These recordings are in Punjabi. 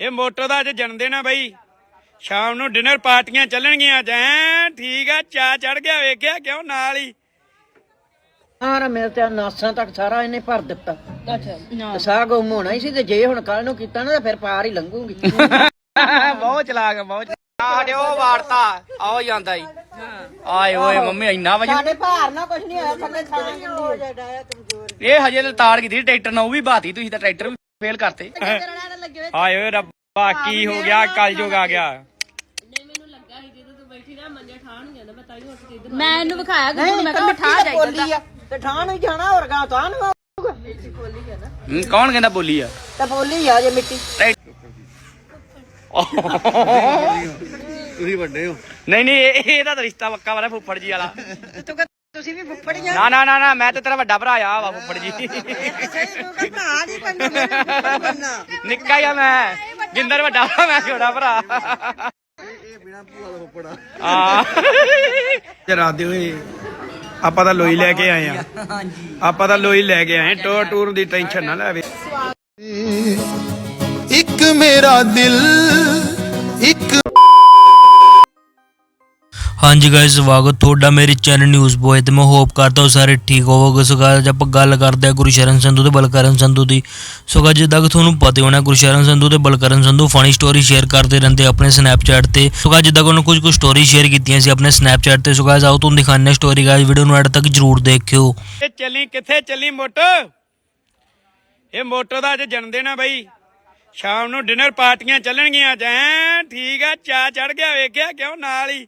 ਇਹ ਮੋਟੋ ਦਾ ਅੱਜ ਜਨਮ ਦਿਨ ਆ ਬਈ। ਸ਼ਾਮ ਨੂੰ ਡਿਨਰ ਪਾਰਟੀਆਂ ਚੱਲਣਗੀਆਂ ਅੱਜ ਐਂ ਠੀਕ ਆ ਚਾ ਚੜ ਗਿਆ ਵੇਖਿਆ ਕਿਉਂ ਨਾਲ ਹੀ? ਸਾਰਾ ਮੇਰੇ ਤੇ ਨਾਸਾਂ ਤੱਕ ਸਾਰਾ ਇਹਨੇ ਭਰ ਦਿੱਤਾ। ਅੱਛਾ। ਸਾਹ ਗੁੰਮ ਹੋਣਾ ਹੀ ਸੀ ਤੇ ਜੇ ਹੁਣ ਕੱਲ ਨੂੰ ਕੀਤਾ ਨਾ ਤਾਂ ਫਿਰ ਪਾਰ ਹੀ ਲੰਘੂਗੀ। ਬਹੁਤ ਚਲਾਕ ਆ, ਬਹੁਤ ਸਾਡੇ ਉਹ ਵਾਰਤਾ ਆਓ ਜਾਂਦਾ ਈ। ਆਏ ਓਏ ਮੰਮੀ ਇੰਨਾ ਵਜਨ ਸਾਡੇ ਭਾਰ ਨਾ ਕੁਝ ਨਹੀਂ ਹੋਇਆ ਥੱਲੇ ਥਾਂ ਕਿੰਦੀ ਹੋ ਜਾਇਆ ਕਮਜ਼ੋਰ। ਇਹ ਹਜੇ ਤਾਂ ਤਾੜ ਕੀਤੀ ਟਰੈਕਟਰ ਨਾਲ ਉਹ ਵੀ ਬਾਤੀ ਤੁਸੀਂ ਤਾਂ ਟਰੈਕਟਰ ਵੀ ਫੇਲ ਕਰਤੇ। ਹਾਏ ਓਏ ਰੱਬਾ ਕੀ ਹੋ ਗਿਆ ਕਲਯੁਗ ਆ ਗਿਆ। ਮੈਂ ਇਹਨੂੰ ਵਿਖਾਇਆ ਗੁੱਗੂ ਮੈਂ ਕਿਹਾ ਮਠਾ ਜਾਈਦਾ ਬੋਲੀ ਆ ਤੇ ਠਾਂ ਨੂੰ ਹੀ ਜਾਣਾ ਹੋਰ ਗਾ ਤਾਂ ਨੂੰ। ਹੂੰ, ਕੌਣ ਕਹਿੰਦਾ ਬੋਲੀ ਆ? ਤੇ ਬੋਲੀ ਆ ਜੇ ਮਿੱਟੀ ਤੁਸੀਂ ਵੱਡੇ ਹੋ ਨਹੀਂ ਨਹੀਂ ਇਹ- ਇਹਦਾ ਤਾਂ ਰਿਸ਼ਤਾ ਪੱਕਾ ਵਾਲਾ ਫੁੱਫੜ ਜੀ ਵਾਲਾ। ਤੂੰ ਕਹ ਤੁਸੀਂ ਵੀ ਫੁੱਫੜੀਆਂ ਨਾ ਨਾ ਨਾ ਨਾ ਮੈਂ ਤਾਂ ਤੇਰਾ ਵੱਡਾ ਭਰਾ ਆ ਵਾ ਫੁੱਫੜ ਜੀ। ਭਰਾ ਨਹੀਂ ਬੰਨਾ ਨਿੱਕਾ ਹੀ ਆ ਮੈਂ ਜਿੰਦਰ ਵੱਡਾ ਭਰਾ ਮੈਂ ਛੋਟਾ ਭਰਾ। ਆ ਰਾਦੇ ਹੋਏ ਆਪਾਂ ਤਾਂ ਲੋਈ ਲੈ ਕੇ ਆਏ ਆ। ਆਪਾਂ ਤਾਂ ਲੋਈ ਲੈ ਕੇ ਆਏ ਟੂਰ ਟੂਰ ਦੀ ਟੈਨਸ਼ਨ ਨਾ ਲੈਵੇ ਇੱਕ ਮੇਰਾ ਦਿਲ ਹਾਂਜੀ ਗਾਇਸ ਸਵਾਗਤ ਤੁਹਾਡਾ ਮੇਰੇ ਚੈਨਲ ਨਿਊਜ਼ ਬੋਏ ਤੇ ਮੈਂ ਹੋਪ ਕਰਦਾ ਹਾਂ ਸਾਰੇ ਠੀਕ ਹੋਵੋਗੇ। ਸੋ guys, ਆਪਾਂ ਗੱਲ ਕਰਦੇ ਹਾਂ ਗੁਰਸ਼ਰਨ ਸੰਧੂ ਤੇ ਬਲਕਰਨ ਸੰਧੂ ਦੀ। ਸੋ guys, ਜਿੱਦਾਂ ਕਿ ਤੁਹਾਨੂੰ ਪਤਾ ਹੋਣਾ ਗੁਰਸ਼ਰਨ ਸੰਧੂ ਤੇ Balkaran Sandhu funny story share ਕਰਦੇ ਰਹਿੰਦੇ ਆਪਣੇ ਸਨੈਪਚੈਟ ਤੇ। ਸੋ guys, ਜਿੱਦਾਂ ਕਿ ਉਹਨਾਂ ਕੁਝ ਕੁ ਸਟੋਰੀ ਸ਼ੇਅਰ ਕੀਤੀਆਂ ਸੀ ਆਪਣੇ ਸਨੈਪਚੈਟ ਤੇ। ਸੋ guys, ਆਓ ਤੁਹਾਨੂੰ ਦਿਖਾਉਂਦੇ ਹਾਂ ਸਟੋਰੀ ਗਾਇਸ ਵੀਡੀਓ ਨੂੰ ਐਡ ਤੱਕ ਜਰੂਰ ਦੇਖਿਓ। ਇਹ ਚੱਲੀ ਕਿੱਥੇ ਚੱਲੀ ਮੋਟੋ? ਇਹ ਮੋਟੋ ਦਾ ਅੱਜ ਜਨਮ ਦਿਨ ਆ ਬਈ। ਸ਼ਾਮ ਨੂੰ ਡਿਨਰ ਪਾਰਟੀਆਂ ਚੱਲਣਗੀਆਂ ਅੱਜ ਠੀਕ ਆ ਚਾ ਚੜ ਗਿਆ ਵੇਖਿਆ ਕਿਉਂ ਨਾਲ ਹੀ?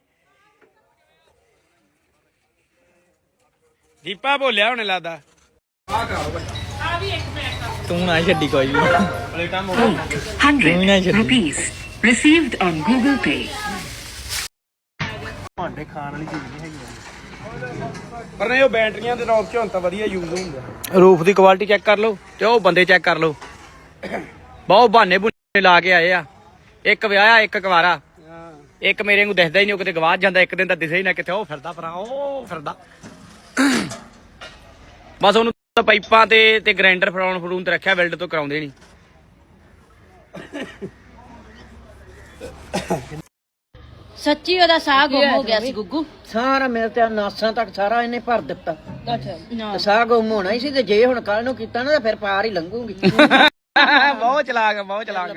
ਦੀਪਾ ਬੋਲਿਆ ਹੁਣ ਲੱਗਦਾ। ਤੂੰ ਨਾ ਛੱਡੀ ਕੋਈ ਵੀ। 100 rupees received on Google Pay. ਪਰ ਨਹੀਂ ਉਹ ਬੈਟਰੀਆਂ ਦੇ ਰੌਕ ਚ ਹੁਣ ਤਾਂ ਵਧੀਆ ਯੂਜ਼ ਹੁੰਦਾ। ਰੂਫ ਦੀ ਕੁਆਲਿਟੀ ਚੈੱਕ ਕਰ ਲਓ ਤੇ ਉਹ ਬੰਦੇ ਚੈੱਕ ਕਰ ਲਓ। ਬਹੁਤ ਬਹਾਨੇ ਬੁਨੇ ਲਾ ਕੇ ਆਏ ਆ। ਇੱਕ ਵਿਆਹਿਆ ਇੱਕ ਕੁਵਾਰਾ। ਇੱਕ ਮੇਰੇ ਨੂੰ ਦਿਖਦਾ ਹੀ ਨਹੀਂ ਉਹ ਕਿਤੇ ਗਵਾਚ ਜਾਂਦਾ ਇੱਕ ਦਿਨ ਤਾਂ ਦਿਸੇ ਹੀ ਨਾ ਕਿਤੇ। ਉਹ ਫਿਰਦਾ ਭਰਾ ਉਹ ਫਿਰਦਾ। ਬਸ ਉਹਨੂੰ ਤਾਂ ਪਾਈਪਾਂ ਤੇ ਤੇ ਗ੍ਰਾਈਂਡਰ ਫਰਾਉਣ ਫਰੂਨ ਤੇ ਰੱਖਿਆ ਵੈਲਡ ਤੋਂ ਕਰਾਉਂਦੇ ਨਹੀਂ। ਸੱਚੀ ਉਹਦਾ ਸਾਹ ਗੁੰਮ ਹੋ ਗਿਆ ਸੀ ਗੁੱਗੂ। ਸਾਰਾ ਮੇਰੇ ਤੇ ਨਾਸਾਂ ਤੱਕ ਸਾਰਾ ਇਹਨੇ ਭਰ ਦਿੱਤਾ। ਅੱਛਾ। ਸਾਹ ਗੁੰਮ ਹੋਣਾ ਹੀ ਸੀ ਤੇ ਜੇ ਹੁਣ ਕੱਲ ਨੂੰ ਕੀਤਾ ਨਾ ਤਾਂ ਫਿਰ ਪਾਰ ਹੀ ਲੰਘੂਗੀ। ਬਹੁਤ ਚਲਾਕ ਬਹੁਤ ਚਲਾਕ।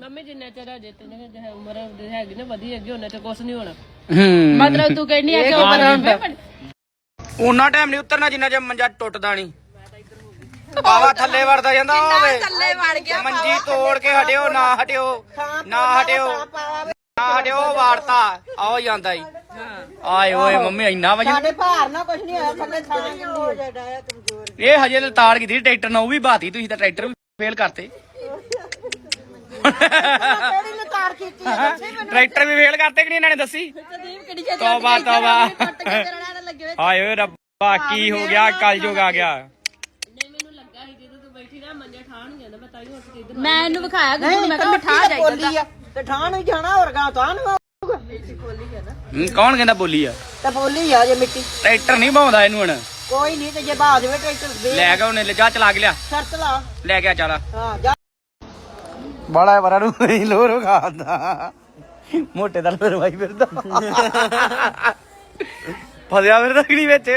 ਮੰਮੀ ਜਿੰਨਾ ਚਿਰ ਹਜੇ ਤੇ ਨਾ ਉਮਰ ਹੈਗੀ ਨਾ ਵਧੀ ਹੈਗੀ ਉਹਨਾਂ ਤੇ ਕੁਝ ਨਹੀਂ ਹੋਣਾ। ਮਤਲਬ ਤੂੰ ਕਹਿੰਦੀ ਆ ਕਿ ਉਹ ਬਦਲ ਉਹਨਾਂ ਟਾਈਮ ਨਹੀਂ ਉਤਰਨਾ ਜਿੰਨਾ ਚਿਰ ਮੰਜਾ ਟੁੱਟਦਾ ਨਹੀਂ। ਬਾਵਾ ਥੱਲੇ ਵੜਦਾ ਜਾਂਦਾ ਹੋਵੇ ਥੱਲੇ ਵੜ ਗਿਆ ਮੰਜੀ ਤੋੜ ਕੇ ਹਟਿਓ ਨਾ ਹਟਿਓ ਨਾ ਹਟਿਓ ਨਾ ਹਟਿਓ ਵਾਰਤਾ। ਆਓ ਜਾਂਦਾ ਈ। ਆਏ ਓਏ ਮੰਮੀ ਇੰਨਾ ਵਜਨ। ਸਾਡੇ ਭਾਰ ਨਾ ਕੁਝ ਨਹੀਂ ਹੋਇਆ ਥੱਲੇ ਥਾਂ ਹੋ ਜਾਇਆ ਕਮਜ਼ੋਰ ਇਹ ਹਜੇ ਤਾਂ ਤਾੜ ਕੀਤੀ ਟਰੈਕਟਰ ਨਾਲ ਉਹ ਵੀ ਬਾਤੀ ਤੁਸੀਂ ਤਾਂ ਟਰੈਕਟਰ ਵੀ ਫੇਲ ਕਰਤੇ। ਕਿਹੜੀ ਨੇ ਤਾਰ ਕੀਤੀ ਹੈ ਦੱਸੇ ਮੈਨੂੰ। ਟਰੈਕਟਰ ਵੀ ਫੇਲ ਕਰਤੇ ਕਿ ਨਹੀਂ ਇਹਨਾਂ ਨੇ ਦੱਸੀ? ਤੋਬਾ ਤੋਬਾ। ਹਾਏ ਓਏ ਰੱਬਾ ਕੀ ਹੋ ਗਿਆ? ਕਲਯੁਗ ਆ ਗਿਆ। ਨਹੀਂ ਮੈਨੂੰ ਲੱਗਾ ਸੀ ਜਦੋਂ ਤੂੰ ਬੈਠੀ ਨਾ ਮੰਜਾ ਨਹੀਂ ਜਾਂਦਾ ਮੈਂ ਤਾਂ ਹੀ ਉੱਠ ਕੇ ਇੱਧਰ ਮੈਂ ਇਹਨੂੰ ਵਿਖਾਇਆ ਗੁੱਗੂ ਮੈਂ ਕਿਹਾ ਜਾਈਦਾ ਆ? ਤੇ ਨੂੰ ਹੀ ਜਾਣਾ ਹੋਰ ਗਾ ਤਾਂ ਨੂੰ ਆਊਗਾ। ਹੂੰ, ਕੌਣ ਕਹਿੰਦਾ ਬੋਲੀ ਆ? ਤੇ ਬੋਲੀ ਆ ਜੇ ਮਿੱਟੀ। ਟਰੈਕਟਰ ਨਹੀਂ ਭਾਉਂਦਾ ਇਹਨੂੰ ਹੁਣ। ਕੋਈ ਨਹੀਂ ਤੇ ਜੇ ਟਰੈਕਟਰ ਦੇ ਲੈ ਗਿਆ ਉਹਨੇ ਲੈ ਜਾ ਚਲਾ ਕੇ ਲਿਆ। ਸ਼ਰਤ ਲਾ। ਲੈ ਗਿਆ ਚਾਲਾ। ਹਾਂ ਜਾ। ਬੜਾ ਵਰਾ ਨੂੰ ਲੋਰ ਖਾਦਾ ਮੋਟੇ ਦਾ ਲੋਰ ਵਾਈ ਫਿਰਦਾ। ਫਸਿਆ ਫਿਰਦਾ ਕਿ ਨਹੀਂ ਵਿੱਚ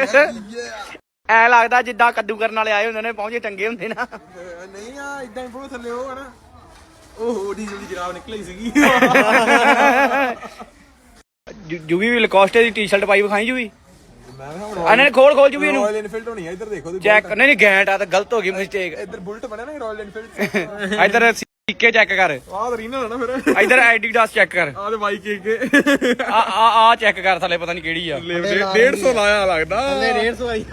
ਐ ਲੱਗਦਾ ਜਿੱਦਾਂ ਕੱਦੂ ਕਰਨ ਵਾਲੇ ਆਏ ਹੁੰਦੇ ਨੇ ਪਹੁੰਚੇ ਟੰਗੇ ਹੁੰਦੇ ਨਾ। ਨਹੀਂ ਆ ਇਦਾਂ ਹੀ ਬਹੁਤ ਥੱਲੇ ਉਹ ਹਨਾ ਉਹ ਡੀਜ਼ਲ ਦੀ ਜਰਾਬ ਨਿਕਲੀ ਸੀਗੀ। ਜੁਵੀ ਵੀ ਲਕੋਸਟੇ ਦੀ ਟੀ-ਸ਼ਰਟ ਪਾਈ ਵਿਖਾਈ ਹੁਣ ਇਹਨਾਂ ਨੇ ਖੋਲ ਖੋਲ ਜੁਵੀ ਇਹਨੂੰ। ਰਾਇਲ ਐਨਫੀਲਡ ਹੋਣੀ ਆ ਇੱਧਰ ਦੇਖੋ ਚੈੱਕ ਨਹੀਂ ਨਹੀਂ ਗੈਂਟ ਆ ਤਾਂ ਗਲਤ ਹੋ ਗਈ ਮਿਸਟੇਕ ਇੱਧਰ ਬੁਲਟ ਬਣਿਆ ਨਾ ਰਾਇਲ ਐਨਫੀਲਡ ਇਧਰ ਸਿੱਕੇ ਚੈੱਕ ਕਰ। ਆਹ ਤਾਂ ਰੀਨਾ ਨਾ ਫਿਰ। ਇਧਰ ਐਡੀਡਾਸ ਚੈੱਕ ਕਰ। ਆਹ ਤੇ ਬਾਈ ਕੇ ਕੇ। ਆ ਆ ਆ ਚੈੱਕ ਕਰ ਥੱਲੇ ਪਤਾ ਨਹੀਂ ਕਿਹੜੀ ਆ। 150 ਲਾਇਆ ਲੱਗਦਾ। ਥੱਲੇ 150 ਆਈ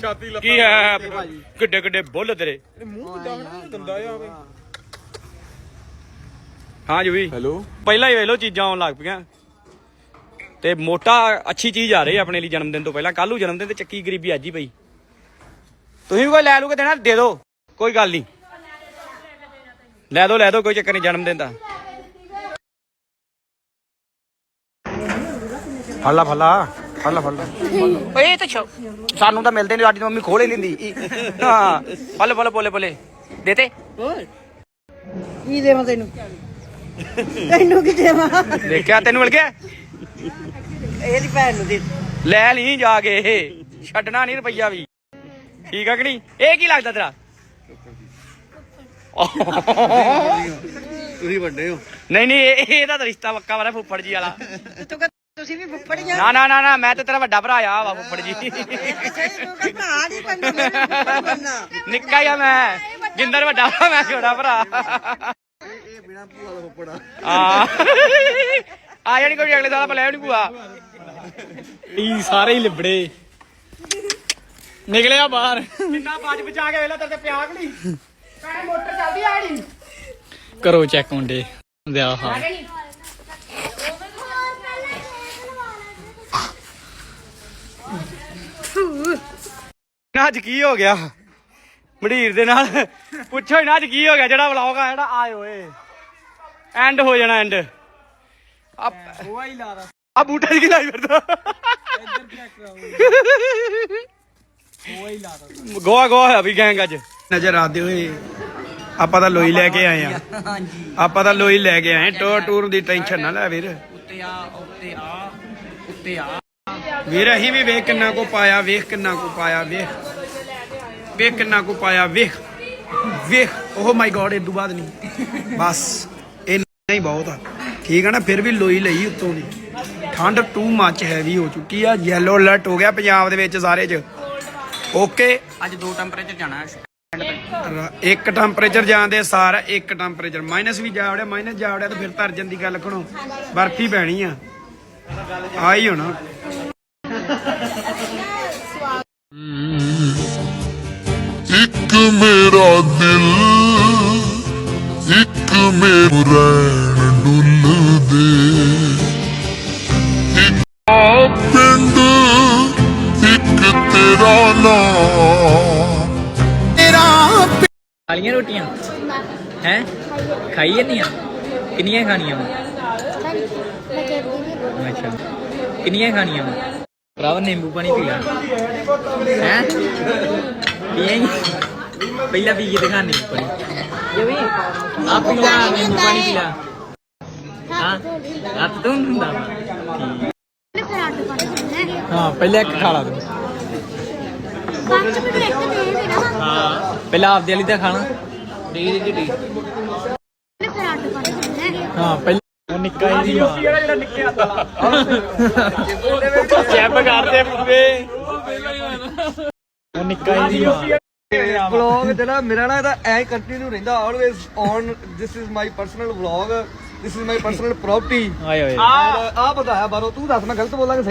ਛਾਤੀ ਲੱਤਾਂ ਕੀ ਹੈ ਕਿੱਡੇ ਕਿੱਡੇ ਬੁੱਲ ਤੇਰੇ। ਮੂੰਹ ਜਾਣਾ ਗੰਦਾ ਆ ਵੇ ਹਾਂ ਜੀ ਵੀ ਹੈਲੋ। ਪਹਿਲਾਂ ਹੀ ਵੇਖ ਲਓ ਚੀਜ਼ਾਂ ਆਉਣ ਲੱਗ ਪਈਆਂ। ਤੇ ਮੋਟਾ ਅੱਛੀ ਚੀਜ਼ ਆ ਰਹੀ ਆਪਣੇ ਲਈ ਜਨਮ ਦਿਨ ਤੋਂ ਪਹਿਲਾਂ। ਕੱਲ੍ਹ ਨੂੰ ਜਨਮ ਦਿਨ ਤੇ ਚੱਕੀ ਗਰੀਬੀ ਅੱਜ ਹੀ ਪਈ। ਤੁਸੀਂ ਵੀ ਕੋਈ ਲੈ ਲੂ ਕੇ ਦੇਣਾ ਦੇ ਦਿਓ ਕੋਈ ਗੱਲ ਨਹੀਂ। ਲੈ ਦਿਓ ਲੈ ਦਿਓ ਕੋਈ ਚੱਕਰ ਨਹੀਂ ਜਨਮ ਦਿਨ ਦਾ। ਫੱਲਾ ਫੱਲਾ ਫੱਲਾ ਫੱਲਾ ਓਏ ਇਹ ਤਾਂ ਛੋ ਸਾਨੂੰ ਤਾਂ ਮਿਲਦੇ ਨਹੀਂ ਸਾਡੀ ਮੰਮੀ ਖੋਲੇ ਲੈਂਦੀ। ਹਾਂ ਫਲ ਫਲ ਬੋਲੇ ਬੋਲੇ। ਦੇਤੇ ਕੀ ਦੇਵਾਂ ਤੈਨੂੰ? ਤੈਨੂੰ ਕੀ ਦੇਵਾਂ? ਦੇਖਿਆ ਤੈਨੂੰ ਮਿਲ ਗਿਆ? ਇਹਦੀ ਭੈਣ ਨੂੰ ਦੇ ਲੈ ਲਈ ਜਾ ਕੇ ਇਹ। ਛੱਡਣਾ ਨਹੀਂ ਰੁਪਈਆ ਵੀ। ਠੀਕ ਆ ਕਿ ਨਹੀਂ? ਇਹ ਕੀ ਲੱਗਦਾ ਤੇਰਾ? ਤੁਸੀਂ ਵੱਡੇ ਹੋ। ਨਹੀਂ ਨਹੀਂ ਇਹ ਇਹਦਾ ਤਾਂ ਰਿਸ਼ਤਾ ਪੱਕਾ ਵਾਲਾ ਫੁੱਫੜ ਜੀ ਵਾਲਾ। ਤੂੰ ਕਹਿ- ਤੁਸੀਂ ਵੀ ਫੁੱਫੜੀਆਂ ਨਾ ਨਾ ਨਾ ਨਾ ਮੈਂ ਤੇ ਤੇਰਾ ਵੱਡਾ ਭਰਾ ਆ ਵਾ ਫੁੱਫੜ ਜੀ। ਸਹੀ ਤੂੰ ਕਹਿ ਭਰਾ ਨਹੀਂ ਬੰਦਾ ਮੇਰਾ ਫੁੱਫੜ ਬੰਨਾ ਨਿੱਕਾ ਹੀ ਆ ਮੈਂ। ਗਿੰਦਰ ਵੱਡਾ ਵਾ ਮੈਂ ਛੋਟਾ ਭਰਾ। ਇਹ ਬਿਨਾ ਭੂਆ ਦਾ ਫੁੱਫੜਾ ਆ ਆ ਜਾਣੀ ਕੋਈ ਅਗਲੇ ਸਾਲ ਆਪਾਂ ਲੈ ਨਹੀਂ ਭੂਆ। ਇਹ ਸਾਰੇ ਹੀ ਲਿਬੜੇ। ਨਿਕਲਿਆ ਬਾਹਰ। ਕਿੰਨਾ ਬਾਜ ਬਚਾ ਕੇ ਵੇਲਾ ਤੇਰੇ ਤੇ ਪਿਆ ਕਿ ਨਹੀਂ। ਕਾਹੇ ਮੋਟਰ ਚੱਲਦੀ ਆੜੀ ਕਰੋ ਚੈੱਕ ਮੁੰਡੇ ਦਿਆ ਹਾਂ ਨਾ ਅੱਜ ਕੀ ਹੋ ਗਿਆ? ਮੜੀਰ ਦੇ ਨਾਲ। ਪੁੱਛੋ ਹੀ ਨਾ ਅੱਜ ਕੀ ਹੋ ਗਿਆ? ਜਿਹੜਾ ਵਲੌਗ ਆ ਜਿਹੜਾ ਆਏ ਓਏ ਐਂਡ ਹੋ ਜਾਣਾ ਐਂਡ ਆ ਹੋਆ ਹੀ ਲਾ ਦਾ ਆ ਬੂਟਾ ਜੀ ਕੀ ਲਾਈ ਫਿਰਦਾ? ਹੋਆ ਹੀ ਲਾ ਦਾ। ਗੋਆ ਗੋਆ ਹੋਇਆ ਵੀ ਗੈਂਗ ਅੱਜ। ਨਜ਼ਰ ਆਦੇ ਹੋਏ ਆਪਾਂ ਤਾਂ ਲੋਈ ਲੈ ਕੇ ਆਏ ਆ। ਹਾਂਜੀ। ਆਪਾਂ ਤਾਂ ਲੋਈ ਲੈ ਕੇ ਆਏ ਟੂਰ ਟੂਰ ਦੀ ਟੈਨਸ਼ਨ ਨਾ ਲੈ ਵੀਰ। ਉੱਤੇ ਆ ਉੱਤੇ ਆ ਉੱਤੇ ਆ। ਵੀਰ ਅਸੀਂ ਵੀ ਵੇਖ ਕਿੰਨਾ ਕੋ ਪਾਇਆ ਵੇਖ ਕਿੰਨਾ ਕੋ ਪਾਇਆ ਵੇਖ। ਵੇਖ ਕਿੰਨਾ ਕੋ ਪਾਇਆ ਵੇਖ। ਵੇਖ। ਓ ਮਾਈ ਗੋਡ ਇਹ ਤੋਂ ਬਾਅਦ ਨਹੀਂ। ਬਸ ਇਹ ਨਹੀਂ ਬਹੁਤ ਆ। ਠੀਕ ਆ ਨਾ ਫਿਰ ਵੀ ਲੋਈ ਲਈ ਉੱਤੋਂ ਦੀ। ਠੰਡ ਟੂ ਮੱਚ ਹੈਵੀ ਹੋ ਚੁੱਕੀ ਆ। ਯੈਲੋ ਅਲਰਟ ਹੋ ਗਿਆ ਪੰਜਾਬ ਦੇ ਵਿੱਚ ਸਾਰੇ 'ਚ। ਓਕੇ ਅੱਜ ਦੋ ਟੈਂਪਰੇਚਰ ਜਾਣਾ ਰ- ਇੱਕ ਟੈਂਪਰੇਚਰ ਜਾਂਦੇ ਸਾਰਾ ਇੱਕ ਟੈਂਪਰੇਚਰ ਮਾਈਨਸ ਵੀ ਜਾ ਵੜਿਆ ਮਾਈਨਸ ਜਾ ਵੜਿਆ ਤਾਂ ਫਿਰ ਤਰਜਨ ਦੀ ਗੱਲ ਖਣੋ। ਬਰਫੀ ਪੈਣੀ ਆ। ਆਈ ਹੋਣਾ। ਇੱਕ ਮੇਰਾ ਦਿਲ, ਇੱਕ ਮੇਰਾ ਖਾਲੀਆਂ ਰੋਟੀਆਂ? ਹੈ? ਖਾਈ ਜਾਂਦੀਆਂ? ਕਿੰਨੀਆਂ ਖਾਣੀਆਂ ਵਾ? ਅੱਛਾ। ਕਿੰਨੀਆਂ ਖਾਣੀਆਂ ਵਾ? ਭਰਾਵਾ ਨਿੰਬੂ ਪਾਣੀ ਪੀ ਲੈ। ਹੈ? ਪੀਏਂਗੀ ਪਹਿਲਾਂ ਪੀ ਕੇ ਦਿਖਾ ਨਿੰਬੂ ਪਾਣੀ। ਜਵੀ ਆ ਪੀ ਲਾ ਨਿੰਬੂ ਪਾਣੀ ਪੀ ਲਾ। ਹਾਂ? ਹੱਥ ਤੋਂ ਹੁੰਦਾ ਵਾ। ਹਾਂ ਪਹਿਲਾਂ ਇੱਕ ਖਾ ਲਾ ਤੂੰ। ਹਾਂ। ਪਹਿਲਾਂ ਆਪਦੇ ਵਾਲੀ ਤਾਂ ਖਾਣਾ। ਡੀ ਦੀ ਡੀ ਹਾਂ ਪਹਿਲਾਂ ਉਹ ਨਿੱਕਾ ਹੀ ਦੀ ਜਿਹੜਾ ਚੈਪ ਕਰਦੇ ਪੂਰੇ ਉਹ ਨਿੱਕਾ ਹੀ ਦੀ ਵਲੌਗ ਜਿਹੜਾ ਮੇਰਾ ਨਾ ਇਹਦਾ ਐ ਕੰਟੀਨਿਊ ਰਹਿੰਦਾ always on this is my personal vlog this is my personal property ਆਏ ਓਏ ਆ ਬਤਾਇਆ ਬਾਰੋ ਤੂੰ ਦੱਸ ਮੈਂ ਗਲਤ ਬੋਲਾਂਗਾ